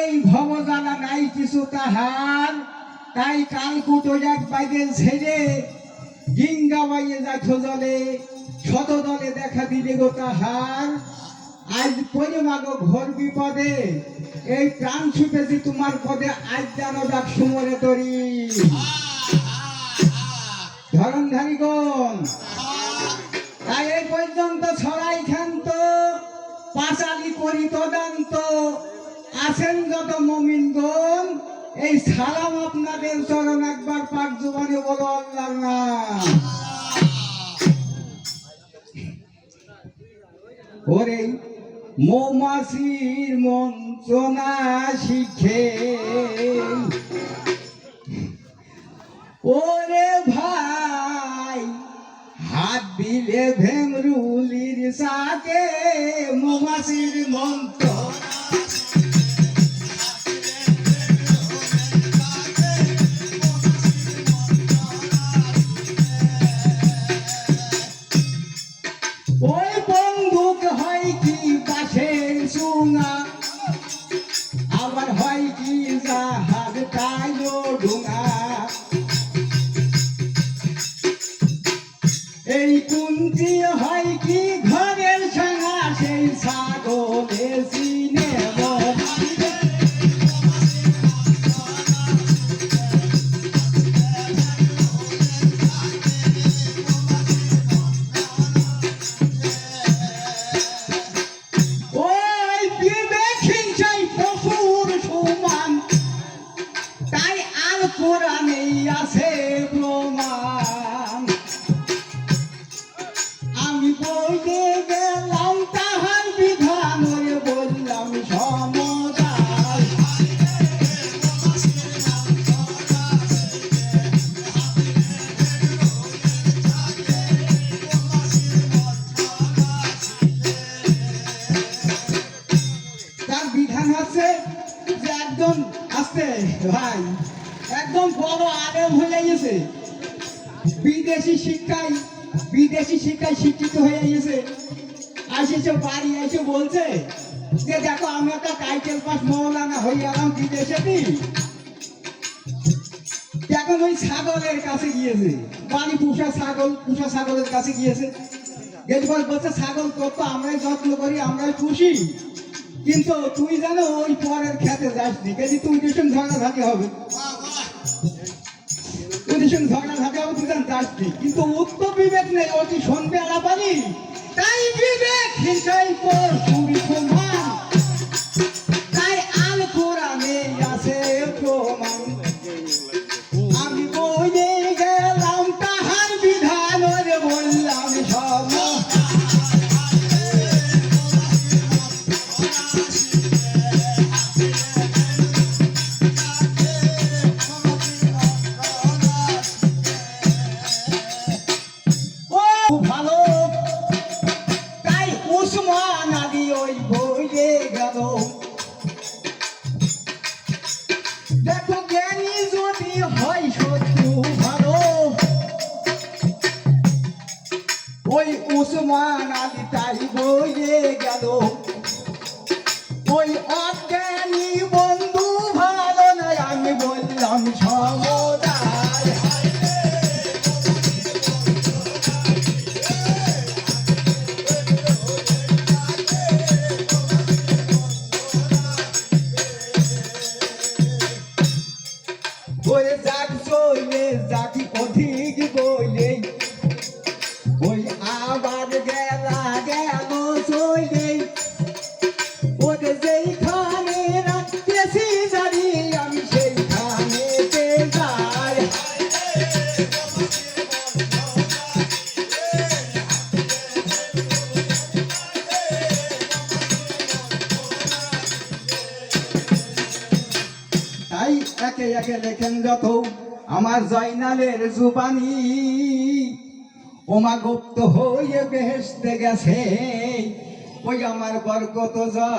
এই ভবজানা নাই কিছু তাহার। তাই কালকুটো এক বাইদের ছেড়ে গিঙ্গা বাইয়ে যাচ্ছ জলে শত দলে দেখা দিলে গো তাহার। আজ পরিমাগো ঘোর বিপদে, এই প্রাণ ছুটেছি তোমার পদে, আজ জানো ডাক সুমরে তরি। ধরনধারী গণ, তাই এই পর্যন্ত ছড়াই খান্ত পাঁচালি করি তদান্ত। আছেন যত মমিনগণ, এই সালাম আপনাদের চরণ একবার পাক জুবানে বলো আল্লাহ ওরে মৌমাছির মন্ত্রণা শিখে। ওরে ভাই, হাত দিলে ভেমরুলির সাথে মৌমাছির মন্ত্র back Mom. ছাগলের কাছে গিয়েছে। গেটবাস বলছে, ছাগল তোর তো আমরাই যত্ন করি, আমরাই পুষি। কিন্তু তুই জানো ওই পরের খেতে যাসনি। গেলি তুই ভীষণ ঝগড়াঝাটি হবে। ভীষণ ঝগড়াঝাটি হবে, তুই কিন্তু উত্তর বিবেক নেই, ও শুনবে আলাপালি তাই বিবেক হিসাই পর গোমাগুপ্ত হয়ে বেহেসতে গেছে। ওই আমার বরকত যা।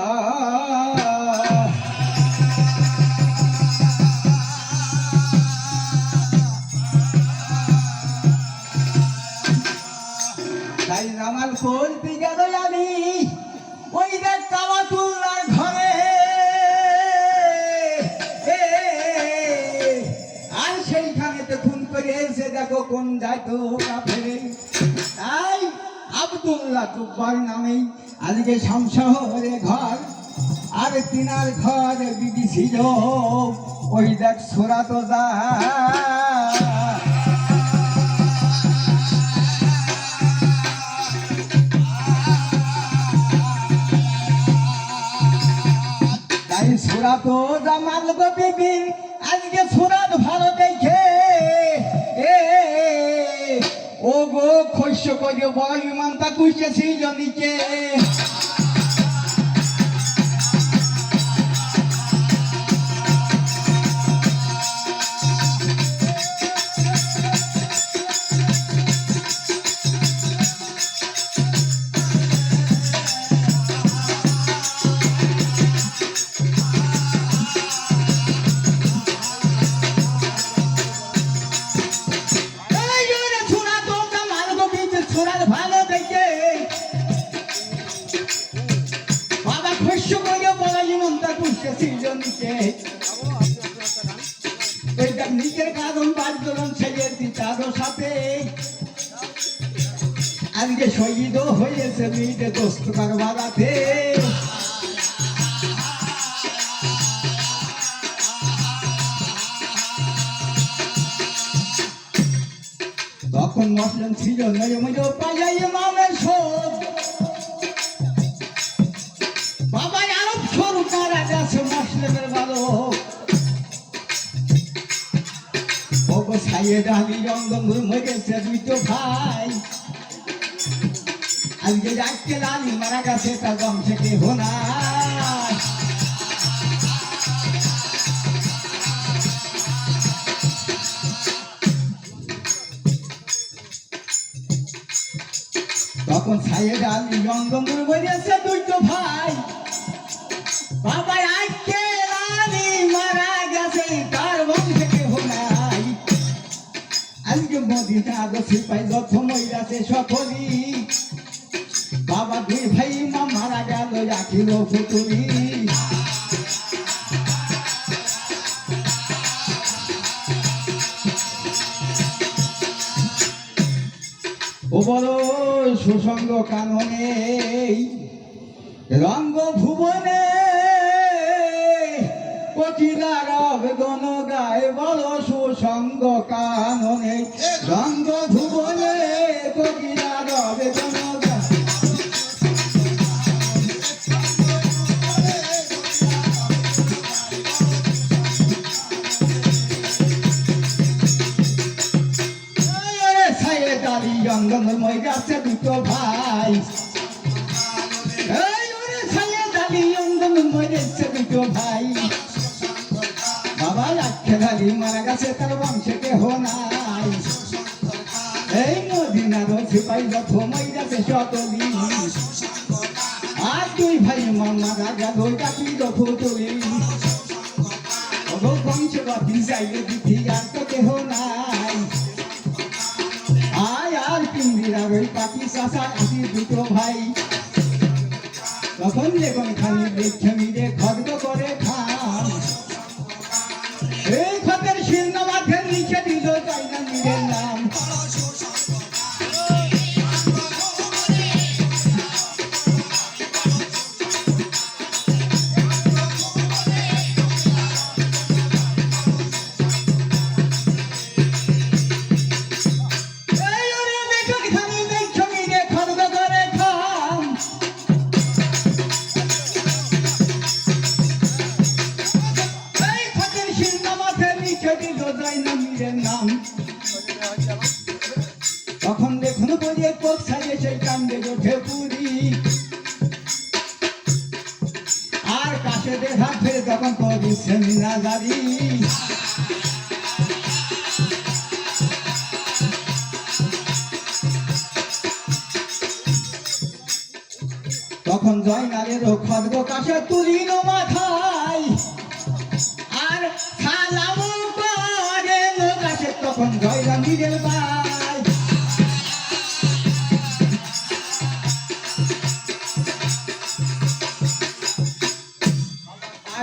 তাই রামাল করতে গেল আমি, ওই দেখ কামাতুল্লার ঘরে। আর সেইখানেতে খুন করে এসে দেখো কোন যাইতো আব্দুল্লাহ তুব্বার নামেই। আজকে শামশহরে ঘর, আর তিনার ঘর বিবি ছিল ওই দেখ সোরা তো যা। তাই সুরাত জামাল গো বিবি আজকে সুরাত ভালো দেখে এ ও গো খস্য ইমান বড় ইমানটা কুইছেছিল নিচে। মসলেন ছিল নয়ময় পাইয়াই মামের শোক বাবা আরব মসলেমের ভালো রঙ্গমুর মরেছে দুইটো ভাই। আজকে যাকে লালি মারা গেছে, তার বংশে কেহ নাই। তখন সাইয়েদ আলী রঙ্গমুর মরেছে দুটো ভাই। বাবা আজকে রানী, মারা গেছে, তার বংশে কেহ নাই আজকে মদিনা আগে সিপাই যত মহিলাছে সকলি বাবা দুই ভাই, মা মারা গেল রাখিল পুতুলি। কাননে রঙ্গ আর ওই পাখি চাষা আসি দুটো ভাই। তখন দেখুন খালি দেখে মিলে খর্গ মাঠের নিচে দিল না নিজের নাম। তখন দেখুন বলিয়ে কোক সাজে সেই কান্দে ওঠে পুরি। আর কাছে দেখা ফের তখন কবি সেমিনাজারি তখন জয়নালের খদ্গ কাছে তুলিল মাথায়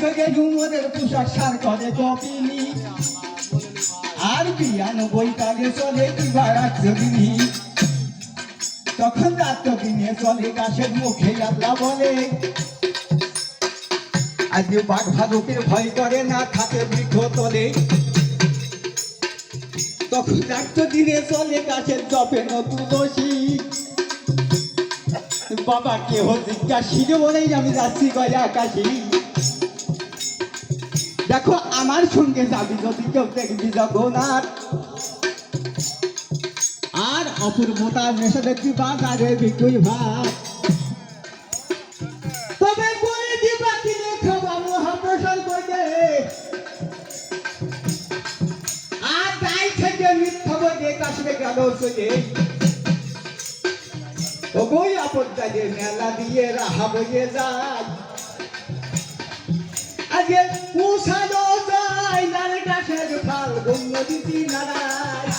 পেটকে ঝুমরের পোশাক সার করে কপিনি আর বিরানব্বই কালে চলে কিবার দিনী তখন রাত দিনে চলে গাছের মুখে আল্লাহ বলে আজকে বাঘ ভালুকের ভয় করে না থাকে বৃক্ষ তলে। তখন রাত দিনে চলে গাছের জপে তুলসী বাবা কেহ জিজ্ঞাসী বলেই আমি যাচ্ছি গয়া আকাশি। দেখো, আমার সঙ্গে যাবি যদি কেউ দেখবি জগন্নাথ আর। অপূর্বতা মেশে দেখবি বাজারে বিক্রি ভাত আর মেলা দিয়ে রাহা বয়ে যায়। আজকে পুষানো যায় নারে গাছের ফাল গণ্য দিতি নারায়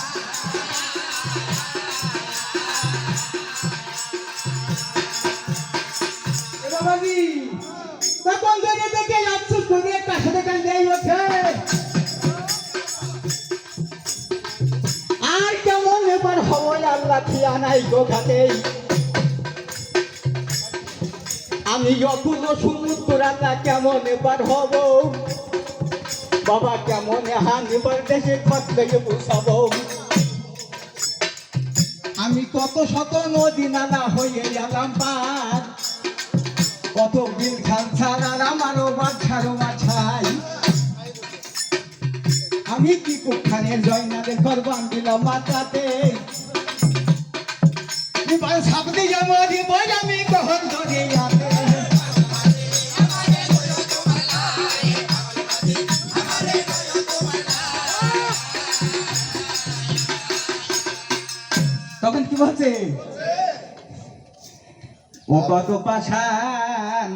দেখে আফসোস করে কাছে দেখান দেই ওঠে। আর কেমন এবার হবই আল্লাহ নাই গো ঘাটেই। আমি সমুদ্র আল্লাহ কেমন এবার হব? বাবা, কেমন হান এবার দেশে খত থেকে বুঝাবো? আমি কত শত নদী নালা হয়ে গেলাম পার। কত বিল খান ছাড়ার আমারও বাচ্চারও মাছাই আমি কি কুখানের জয়নাদের করবান দিলাম এবার সাবদি জামারি বই আমি কখন ধরে বলছে ও কত পাশান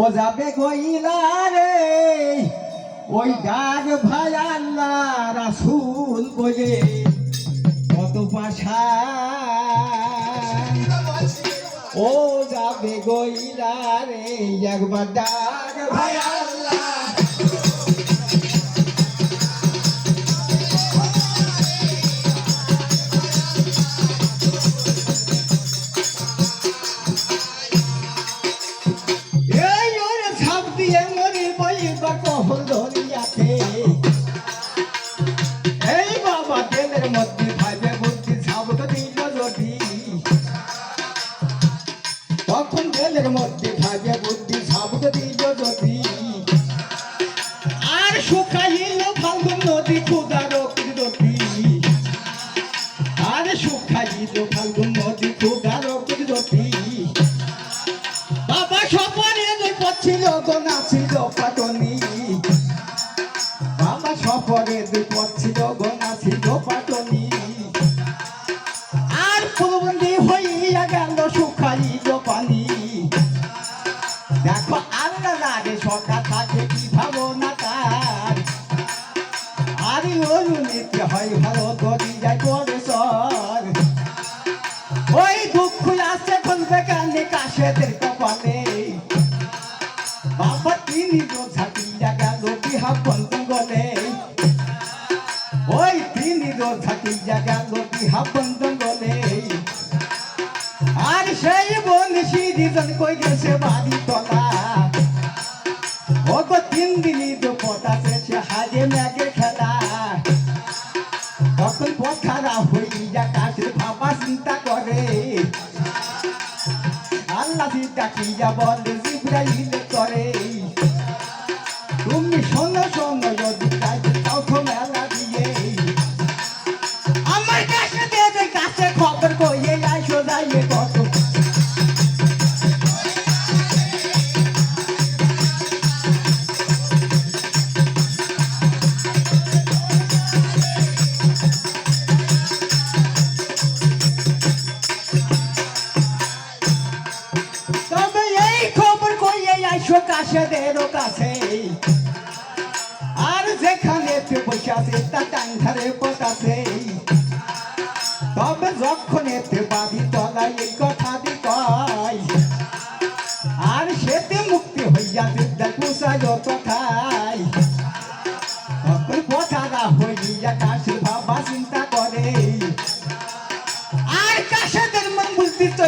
ও যাবে কইলা রে। ওই গাছ ভাই আল্লাহ রাসুল বলে। কত পাশান ও যাবে গইলা রে। একবার ডাক ভাই আল্লাহ তিনি তো ঝাঁকিয়া গেল বিহা বন্ধ আর সেই বোন সিরিজন কই গেছে বাড়ি তলা ও তিন দিনই তো পটাছে সে হাজে ম্যাগে খেলা। তখন পথারা হইয়া কাশের ভাবা চিন্তা করে। আল্লাহ চিন্তা কিয়া বলে, জিব্রাইল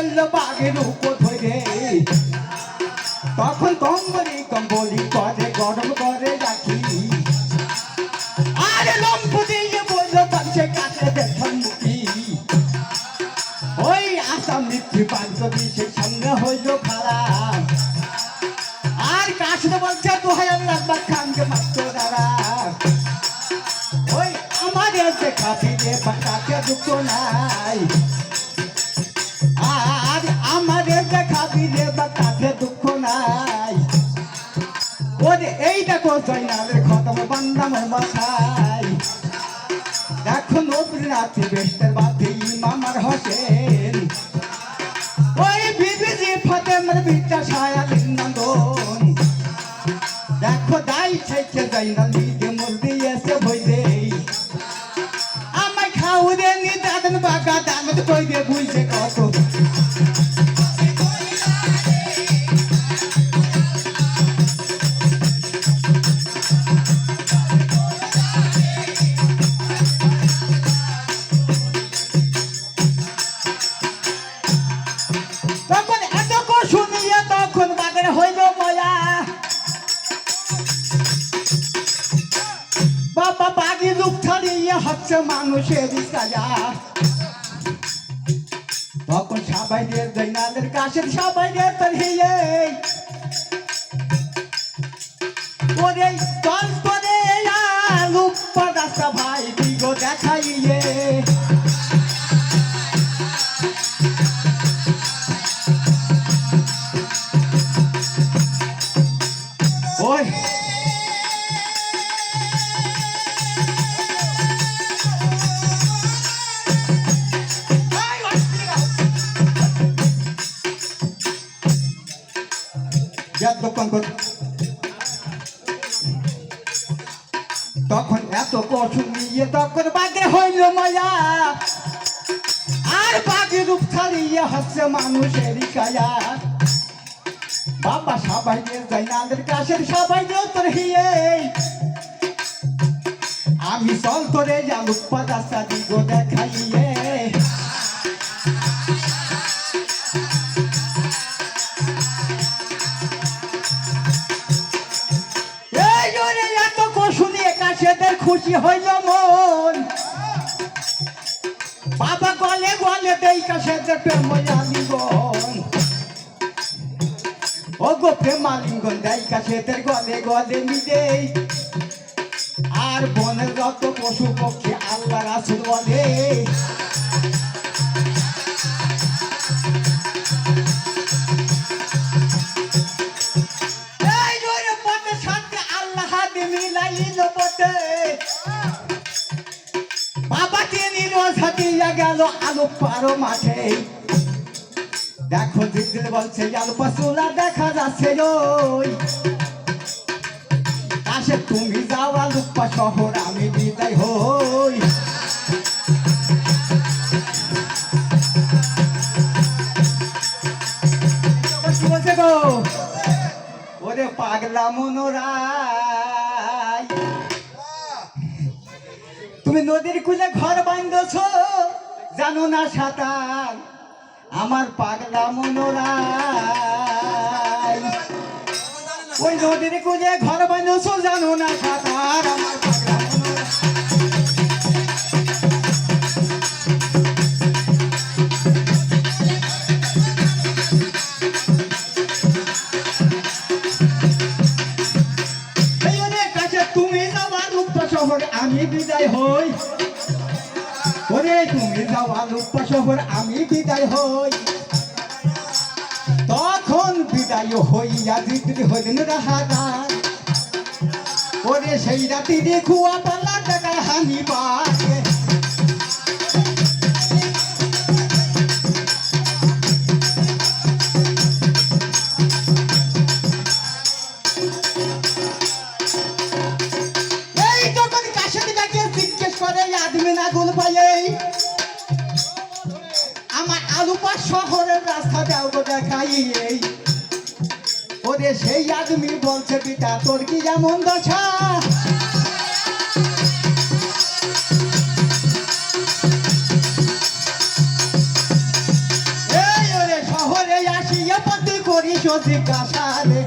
চলল বাঘের উপর ধরে। তখন কম্বলি দেখো নবীর রাতে বেস্তের বাতি মামার হোসেন। ওই বিবিজি ফতেমের বিটা ছায়া লিন্দন দেখো দাই ছেকে জয়নাল দিকে মুরদি এসে ভই দে আমায় খাও রে নি দাদন বাগা, দামত কই দে বুঝছে হচ্ছে মানুষের সাজা তখন সবাই দিয়ে দৈনাদের কাছের সবাই দিয়ে তরিয়ে ওরে চল করে আলু রাস্তা ভাই দিগো দেখাইয়ে কর তখন এত কষ্ট নিয়ে তখন বাগে হইল মজা আর বাগে রূপ ছাড়িয়ে হচ্ছে মানুষের কায়া বাবা সবাই সবাই তোর আমি চল করে যাব পাদাসা দিগো দেখাইয়ে। খুশি হইল মন। বাবা গলে গলে দেই কাছেদের প্রেম আলিঙ্গন ও গো প্রেম আলিঙ্গন দেই কাছেদের গলে গলে মিদেই আর বনের যত পশু পক্ষী আল্লাহ রাসুল বলে। গেল আলো পারো মাঠে। দেখো দিদিল বলছে আলো দেখা যাচ্ছে ওই আসে তুমি যাওয়া লুপ্পা শহর আমি বিদায় হই। ওরে পাগলা মনোরাই তুমি নদীর কূলে ঘর বান্ধছ জানো না সাঁতার? আমার পাগলা মনোরা ওই নদীর কুঁজে ঘর বান্ধছ জানো না সাঁতার? কালুপ্পা শহর আমি বিদায় হই। তখন বিদায় হইয়া বিক্রি হইলেন রাহাদার। ওরে সেই রাতি দেখুয়া পালা টাকার হানিবার। এই যখন কাশের ডাকে জিজ্ঞেস করে, আদমি না গোল পাই আবার শহরের রাস্তা গো দেখাই এই। ওরে সেই আদমি বলছে, পিতা, তোর কি যেমন দশা? এই ওরে শহরে আসিয়া পাতি করি জিজ্ঞাসা রে